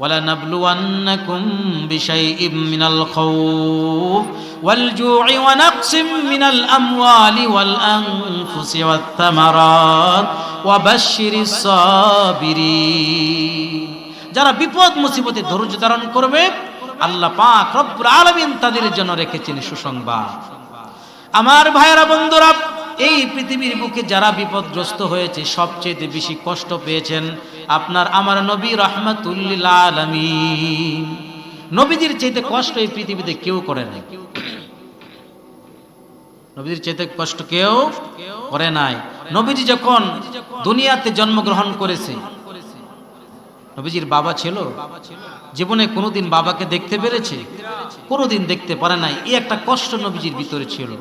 ولنبلونكم بشيء من الخوف والجوع ونقص من الأموال والأنفس والثمرات وبشر الصابرين যারা বিপদ মুসিবতে ধৈর্য ধারণ করবে আল্লাহ পাক রব্বুল আলামিন তাদের জন্য রেখেছেন সুসংবাদ আমার ভাইয়েরা বন্ধুরা এই পৃথিবীর বুকে যারা বিপদগ্রস্ত হয়েছে সবচেয়ে বেশি কষ্ট পেয়েছেন আপনার আমার নবী রহমাতুল্লিল আলামিন। নবীদের চাইতে কষ্ট এই পৃথিবীতে কেউ করে নাই। নবীদের চাইতে কষ্ট কেউ করে নাই। নবীজি যখন দুনিয়াতে জন্মগ্রহণ করেছে, নবীজির বাবা ছিল। জীবনে কোনোদিন বাবাকে দেখতে পেরেছে, কোনোদিন দেখতে পারে নাই। এই একটা কষ্ট নবীজির ভিতরে ছিল।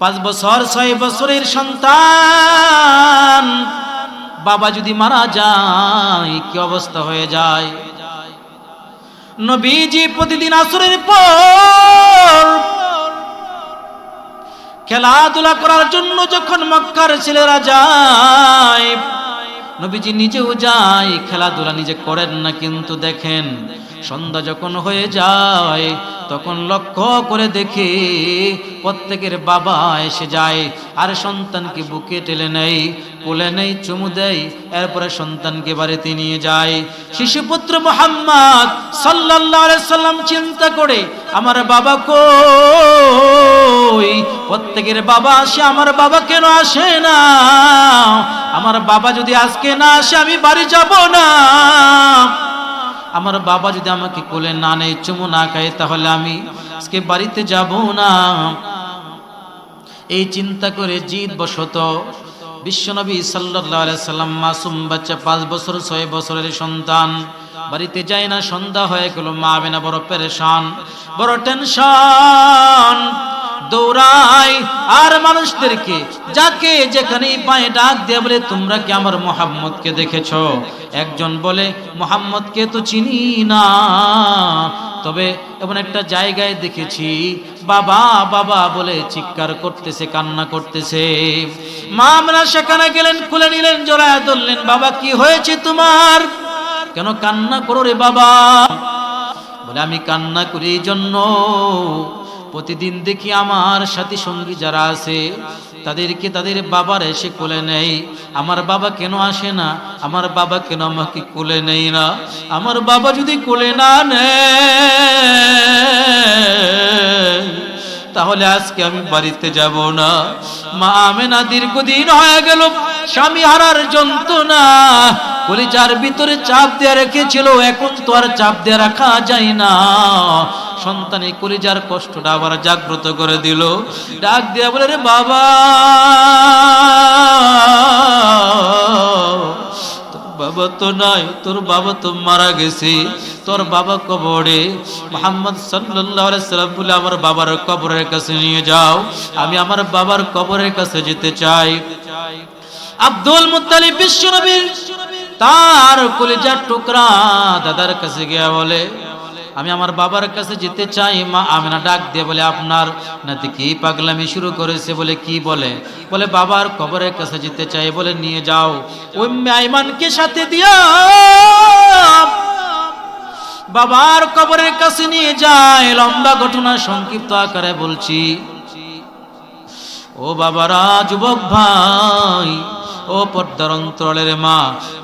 পাঁচ বছর, ছয় বছরের সন্তান। বাবা যদি মারা যায়, কি অবস্থা হয়ে যায়? নবীজি প্রতিদিন আসরের পর খেলাধুলা করার জন্য যখন মক্কার ছেলেরা যায়, নবীজি নিজেও যায়, খেলাধুলা নিজে করেন না, কিন্তু দেখেন সন্ধ্যা যখন হয়ে যায় তখন লক্ষ্য করে দেখি প্রত্যেকের বাবা এসে যায়, আর সন্তানকে বুকে টেলে নেয়, কোলে নেই চুমু দেয়, এরপরে সন্তানকে বাড়িতে নিয়ে যায়। শিশুপুত্র মোহাম্মদ সাল্লাল্লাহু আলাইহি সাল্লাম চিন্তা করে, আমার বাবা কই? প্রত্যেকের বাবা আসে, আমার বাবা কেন আসে না? আমার বাবা যদি আজকে না আসে, আমি বাড়ি যাব না। আমার বাবা যদি আমাকে কোলে না নেয়, চুমু না খায়, তাহলে আমি আজকে বাড়িতে যাব না। এই চিন্তা করে জিদ বশত বিশ্বনবী আলাইহি সাল্লাম মাসুম বাচ্চা পাঁচ বছর, ছয় বছরের সন্তান। বাড়িতে যায় না, সন্ধ্যা হয়ে গেল মা বেনা বড় পেরেশান, বড় টেনশন। দৌড়াই আর মানুষদেরকে যাকে যেখানেই পায়ে ডাক দিয়ে বলে, তোমরা কি আমার মোহাম্মদকে দেখেছ? একজন বলে, মোহাম্মদকে তো চিনি না। তবে এমন একটা জায়গায় দেখেছি, বাবা বাবা বলে চিৎকার করতেছে, কান্না করতেছে। মা আমরা সেখানে গেলেন, খুলে নিলেন, জোড়ায় ধরলেন, বাবা, কি হয়েছে তোমার? কেন কান্না করো রে বাবা? বলে, আমি কান্না করি জন্য। প্রতিদিন দেখি আমার সাথী সঙ্গী যারা আছে, তাদেরকে তাদের বাবার এসে কোলে নেই। আমার বাবা কেন আসে না? আমার বাবা কেন আমাকে কোলে নেই না? আমার বাবা যদি কোলে না নেয়, তাহলে আজকে আমি বাড়িতে যাব না। মা আমেনা দীর্ঘদিন হয়ে গেল স্বামী হারার যন্ত্রণা। কলিজার ভিতরে চাপ দিয়ে রেখেছিল, এখন তো আর চাপ দিয়ে রাখা যায় না। সন্তানে কলিজার কষ্টটা আবার জাগ্রত করে দিল। ডাক দিয়া বলে, রে বাবা বাবা তো নাই, তোর বাবা তো মারা গেছে। তোর বাবা কবরে মোহাম্মদ সাল্লাম বলে, আমার বাবার কবরের কাছে নিয়ে যাও। আমি আমার বাবার কবরের কাছে যেতে চাই। আব্দুল মুত্তালিব বিশ্বনবীর তার কলিজার টুকরা দাদার কাছে গিয়া বলে আমি আমার বাবার কাছে যেতে চাই, মা আমিনা ডাক দিয়ে বলে, আপনার নাতি কি পাগলামি শুরু করেছে? বলে, কি বলে? বলে, বাবার কবরের কাছে যেতে চাই। বলে, নিয়ে যাও। ওই আইমানকে সাথে দিয়া বাবার কবরের কাছে নিয়ে যায়। লম্বা ঘটনা সংক্ষিপ্ত আকারে বলছি। ও বাবারা, যুবক ভাই ও পর্দার অন্তরের মা,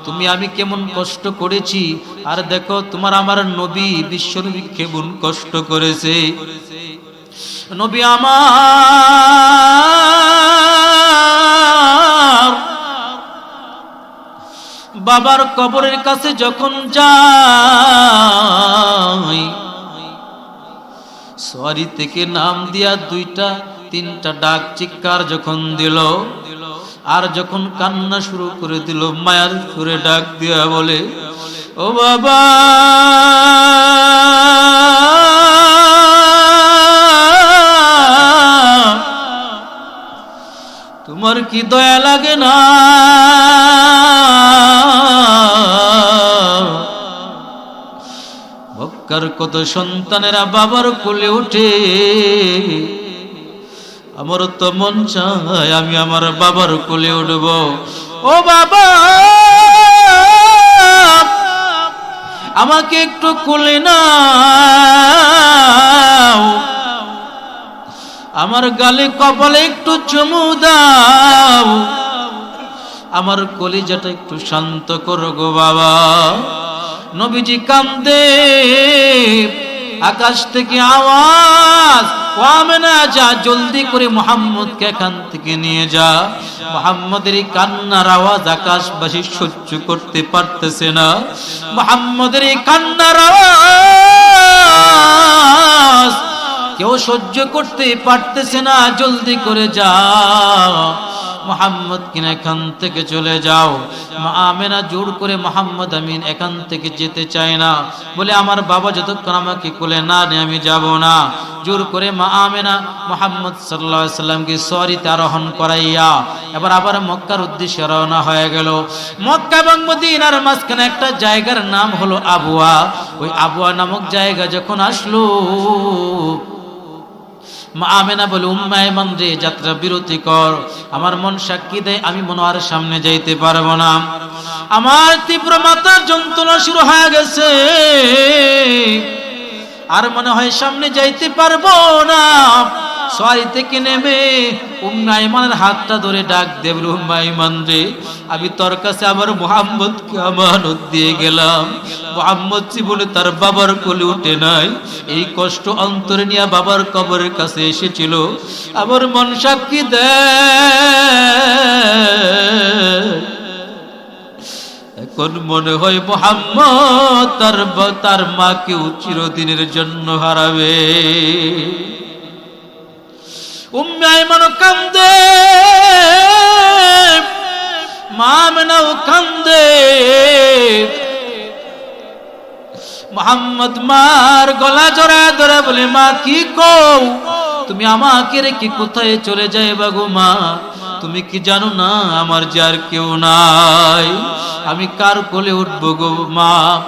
তুমি আমি কেমন কষ্ট করেছি? আর দেখো, তোমার আমার নবী বিশ্বনবী কেমন কষ্ট করেছে। নবী আমার বাবার কবরের কাছে যখন যাই সরি থেকে নাম দিয়া দুইটা, তিনটা ডাক চিৎকার যখন দিল আর যখন কান্না শুরু করে দিল, মায়ার সুরে ডাক দিয়া বলে, ও বাবা, তোমার কি দয়া লাগে না? বক্কার কত সন্তানেরা বাবার কোলে উঠে আমার তো মন চায় আমি আমার বাবার কোলে উঠব। ও বাবা! আমাকে একটু কোলে নাও। আমার গালে কপালে একটু চুমু দাও। আমার কলিজাটা একটু শান্ত করো গো বাবা। নবীজি কান্দে, আকাশ থেকে আওয়াজ ওয়ামেনা, যা জলদি করে মোহাম্মদকে এখান থেকে নিয়ে যা। মোহাম্মদের এই কান্নার আওয়াজ আকাশবাসী সহ্য করতে পারতেছে না। মোহাম্মদের এই কান্নার আওয়াজ কেউ সহ্য করতে পারতেছে না। জলদি করে যা। মোহাম্মদ কিনা এখান থেকে চলে যাও। আমেনা জোর করে মোহাম্মদ আমিন এখান থেকে যেতে চায় না। বলে, আমার বাবা যতক্ষণ আমাকে কোলে না নিয়ে, আমি যাব না। জোর করে মা আমেনা মোহাম্মদ সাল্লাহ সাল্লামকে সরিতে আরোহণ করাইয়া এবার আবার মক্কার উদ্দেশ্যে রওনা হয়ে গেল। মক্কা এবং মদিনার মাঝখানে একটা জায়গার নাম হলো আবুয়া। ওই আবুয়া নামক জায়গা যখন আসলো আমেনা বলে, উম্মায় মান রে যাত্রা বিরতি কর, আমার মন সাক্ষী দেয়, আমি মনোয়ার সামনে যাইতে পারব না। আমার তীব্র মাথার যন্ত্রণা শুরু হয়ে গেছে। আর মনে হয় সামনে যাইতে পারব না। সরি থেকে নেমে উম্মাইমানের হাতটা ধরে ডাক দেব উম্মাইমান রে, আমি তোর কাছে আমার মোহাম্মদকে আমানত দিয়ে গেলাম। মোহাম্মদ জীবনে তার বাবার কোলে উঠে নাই। এই কষ্ট অন্তরে নিয়ে বাবার কবরের কাছে এসেছিল। আমার মন সাক্ষী দেয় এখন মনে হয় মোহাম্মদ তার তার মাকে চিরদিনের জন্য হারাবে। মা মোহাম্মদ মার গলা জড়া ধরে বলে, মা, কি কও? তুমি আমাকে রেখে কোথায় চলে যায় বাগো মা? তুমি কি জানো না? আমার যে আর কেউ নাই। আমি কার কোলে উঠবো গো মা?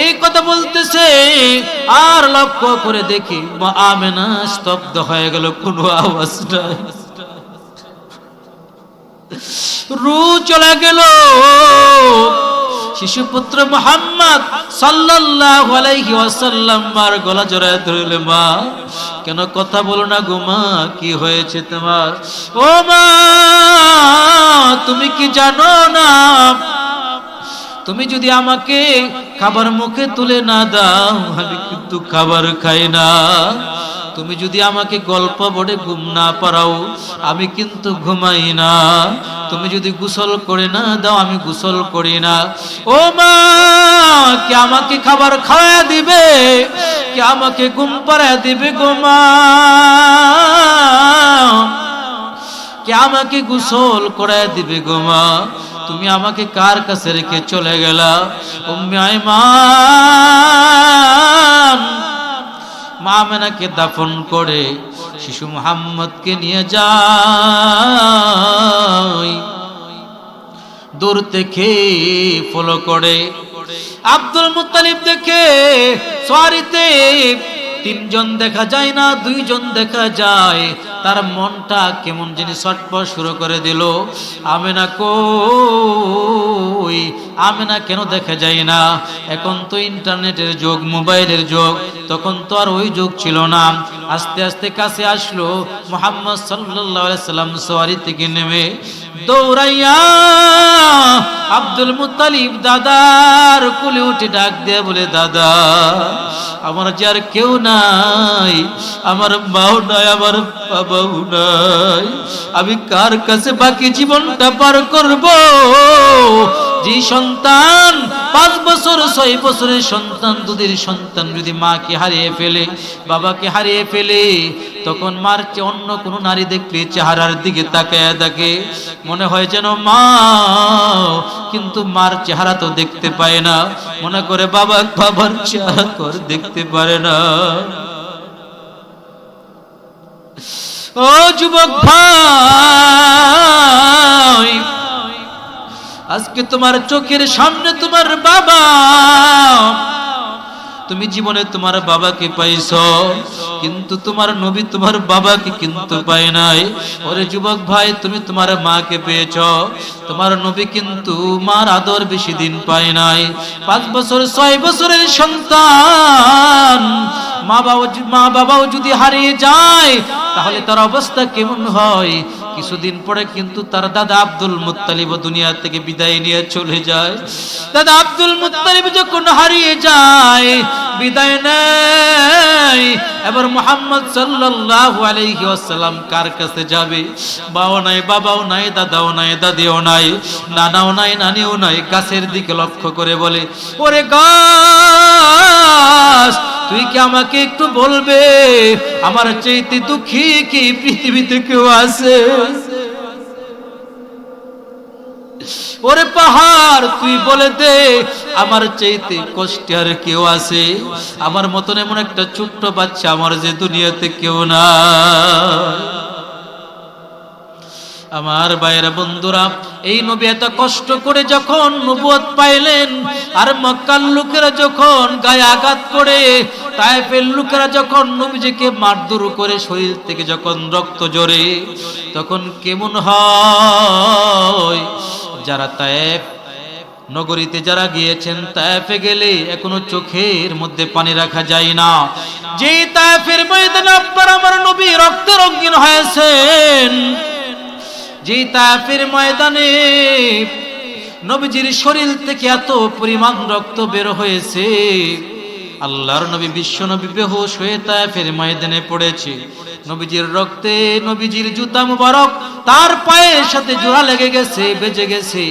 এই কথা বলতেছে, আর লক্ষ্য করে দেখি আমেনা স্তব্ধ হয়ে গেল কোনো আওয়াজ নাই রু চলে গেল। শিশুপুত্র মোহাম্মদ সাল্লাল্লাহু আলাইহি ওয়াসাল্লাম মার গলা জড়ায় ধরলে, মা, কেন কথা বলো না গো মা? কি হয়েছে তোমার? ও মা, তুমি কি জানো না তুমি যদি আমাকে খাবার মুখে তুলে না দাও, আমি কিন্তু খাবার খাই না। তুমি যদি আমাকে গল্প বড়ে ঘুম না পারাও আমি কিন্তু ঘুমাই না। তুমি যদি গোসল করে না দাও, আমি গোসল করি না। ও মা, কে আমাকে খাবার খাওয়া দিবে? কে আমাকে ঘুম পাড়া দিবে গো মা? কে আমাকে গোসল করায় দিবে গো মা। তুমি আমাকে কার কাছে রেখে চলে গেলা? উম্মে আইমান। মা মেনাকে দাফন করে শিশু মোহাম্মদকে নিয়ে যায়। দূর থেকে ফলো করে। আব্দুল মুত্তালিব দেখে সোয়ারিতে তিনজন দেখা যায় না, দুইজন দেখা যায়। তার মনটা কেমন যিনি ছটপট শুরু করে দিল। আমেনা কই? আমেনা কেন দেখা যায় না? এখন তো ইন্টারনেটের যুগ, মোবাইলের যুগ। তখন তো আর ওই যুগ ছিল না। আস্তে আস্তে কাছে আসলো, মোহাম্মদ সাল্লাম সোয়ারি থেকে নেমে দৌড়াইয়া আব্দুল মুতালিব দাদার কুলে উঠে ডাক দিয়ে বলে, দাদা, আমার যে আর কেউ নাই, আমার মাও নাই, আমার বাবাও নাই, আমি কার কাছে বাকি জীবনটা পার করব? যে সন্তান পাঁচ বছর, ছয় বছরের সন্তান, দুধের সন্তান যদি মাকে হারিয়ে ফেলে, বাবাকে হারিয়ে ফেলে, তখন মার অন্য কোনো নারী দেখলে চেহারার দিকে তাকায় থাকে মনে হয় যেন মা, কিন্তু মার চেহারা তো দেখতে পায় না। মনে করে বাবা, বাবার চেহারা দেখতে পারে না। ও যুবক ভাই আজকে তোমার চোখের সামনে তোমার বাবা। তুমি জীবনে তোমার বাবাকে পাইছ, কিন্তু তোমার নবী তোমার বাবাকে কিন্তু পায় নাই। ওরে যুবক ভাই, তুমি তোমার মাকে পেয়েছ। তোমার নবী কিন্তু মার আদর বেশি দিন পায় নাই। পাঁচ বছর, ছয় বছরের সন্তান। মা বাবা মা বাবাও যদি হারিয়ে যায়, তাহলে তার অবস্থা কেমন হয়? কিছুদিন পরে কিন্তু তার দাদা আব্দুল মুত্তালিব দুনিয়া থেকে বিদায় নিয়ে চলে যায়। দাদা আব্দুল মুত্তালিব যখন হারিয়ে যায়, বিদায় নেয়, এবার মোহাম্মদ সাল্লাল্লাহু আলাইহি ওয়াসাল্লাম কার কাছে যাবে? বাবাও নাই বাবাও নাই, দাদাও নাই, দাদিও নাই, নানাও নাই, নানিও নাই, গাছের দিকে লক্ষ্য করে বলে, ওরে গাছ তুই কি আমাকে একটু বলবে? আমার চাইতে দুঃখী কি পৃথিবীতে কেউ আছে? ওরে পাহাড়, তুই বলে দে, আমার চাইতে কষ্টে আর কেউ আছে? আমার মতন এমন একটা ছোট্ট বাচ্চা আমার যে দুনিয়াতে কেউ না আমার বাইরে বন্ধুরা, এই নবী এত কষ্ট করে যখন নবুয়ত পাইলেন, আর মক্কার লোকেরা যখন গায়ে আঘাত করে, তাইফের লোকেরা যখন নবীজিকে মারধর করে শরীর থেকে যখন রক্ত জড়ে তখন কেমন হয়? যারা তায়েফ নগরীতে যারা গিয়েছেন তায়েফে গেলে এখনও চোখের মধ্যে পানি রাখা যায় না। যেই তায়েফের ময়দানে আপনার আমার নবী রক্ত রঙিন হয়েছেন তায়েফের ময়দানে। নবীজির শরীর থেকে এত পরিমাণ রক্ত বের হয়েছে। আল্লাহর নবী বিশ্ব নবী বেহুশ হয়ে তায়েফের ময়দানে পড়েছে। নবীজির রক্তে নবীজির জুতা মুবারক তার পায়ের সাথে জোড়া লেগে গেছে, বেজে গেছে।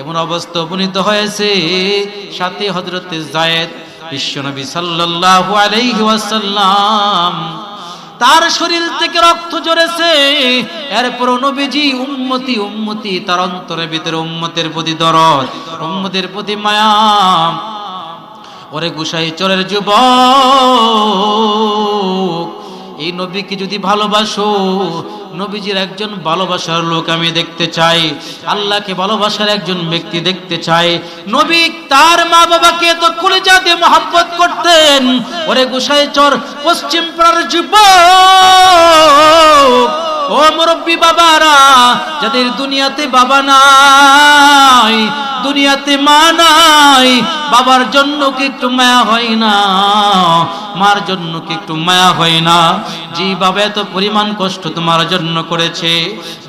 এমন অবস্থা উপনীত হয়েছে সাথে হজরতে জায়েদ বিশ্বনবী সাল্লাল্লাহু আলাইহি ওয়াসাল্লাম। তার শরীর থেকে রক্ত ঝরেছে। এরপর নবীজি উন্মতি উন্মতি তার অন্তরের ভিতরে উম্মতের প্রতি দরদ, উম্মতের প্রতি মায়া। ওরে গুসাই চরের যুবক এই নবীকে যদি ভালোবাসো, নবীজির একজন ভালোবাসার লোক আমি দেখতে চাই, আল্লাহকে ভালোবাসার একজন ব্যক্তি দেখতে চাই। নবী তার মা বাবাকে তো কলিজা দিয়ে মহাব্বত করতেন, ওরে গুসাই চর, পশ্চিম পাড়ার যুবক। ও মুরব্বী বাবারা, যাদের দুনিয়াতে বাবা নাই, দুনিয়াতে মা নাই, বাবার জন্য কি একটু মায়া হয় না। মার জন্য কি একটু মায়া হয় না? যেই বাবা এত পরিমাণ কষ্ট তোমার জন্য করেছে,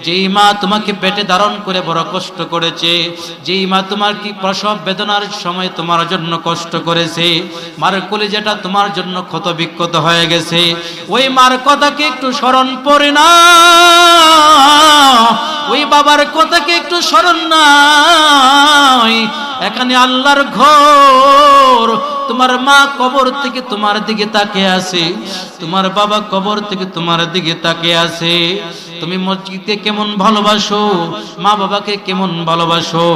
যেই মা তোমাকে পেটে ধারণ করে বড় কষ্ট করেছে, যেই মা তোমার কি প্রসব বেদনার সময় তোমার জন্য কষ্ট করেছে, মার কলিজাটা তোমার জন্য ক্ষত বিক্ষত হয়ে গেছে, ওই মার কথাকে একটু স্মরণ পড়ে না, ওই বাবার কথাকে একটু স্মরণ নাই, এখানে আল্লাহর ঘর তোমার মা কবর থেকে তোমার দিকে তাকে আছে, তোমার বাবা কবর থেকে তোমার দিকে তাকে আছে। তুমি মসজিদকে কেমন ভালোবাসো? মা বাবাকে কেমন ভালোবাসো?